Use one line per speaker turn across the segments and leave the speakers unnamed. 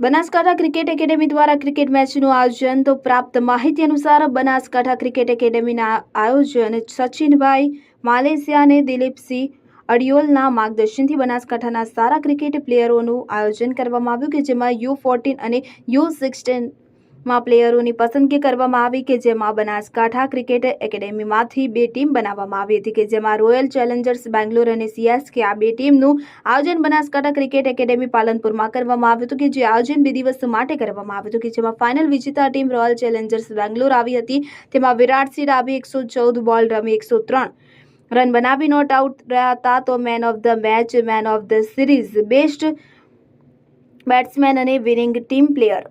Banaskantha cricket academy દ્વારા cricket મેચનું આયોજન. તો પ્રાપ્ત માહિતી અનુસાર બનાસકાંઠા ક્રિકેટ એકેડેમીના આયોજન સચિનભાઈ માલેશિયા અને દિલીપસિંહ અડિયોલના માર્ગદર્શનથી બનાસકાંઠાના સારા ક્રિકેટ પ્લેયરોનું આયોજન કરવામાં આવ્યું કે જેમાં યુ ફોર્ટીન અને યુ સિક્સટીનમાં પ્લેયરોની પસંદગી કરવામાં આવી કે જેમાં બનાસકાંઠા ક્રિકેટ એકેડેમીમાંથી બે ટીમ બનાવવામાં આવી હતી કે જેમાં રોયલ ચેલેન્જર્સ બેંગ્લોર અને સીએસકે આ બે ટીમનું આયોજન બનાસકાંઠા ક્રિકેટ એકેડેમી પાલનપુરમાં કરવામાં આવ્યું હતું કે જે આયોજન બે દિવસ માટે કરવામાં આવ્યું હતું કે જેમાં ફાઇનલ વિજેતા ટીમ રોયલ ચેલેન્જર્સ બેંગ્લોર આવી હતી. તેમાં વિરાટ સિંહ ડાબી એકસો ચૌદ, બોલ રમી એકસો ત્રણ. રન બનાવી નોટ આઉટ રહ્યા હતા તો man of the match, man of the series, best batsman અને વિનિંગ ટીમ પ્લેયર.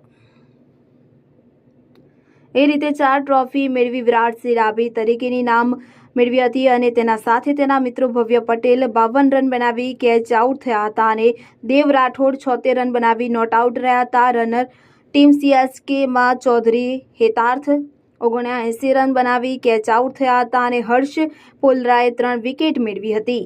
એ રીતે ચાર ટ્રોફી મેળવી વિરાટસિંહ રાબી તરીકેની નામ મેળવી હતી અને તેના સાથે તેના મિત્રો ભવ્ય પટેલ બાવન રન બનાવી કેચ આઉટ થયા હતા અને દેવ રાઠોડ છોતેર રન બનાવી નોટ આઉટ રહ્યા હતા. રનર ટીમ સીએસકેમાં ચૌધરી હેતાર્થ ઓગણ્યાએંસી રન બનાવી કેચ આઉટ થયા હતા અને હર્ષ પોલરાએ ત્રણ વિકેટ મેળવી હતી.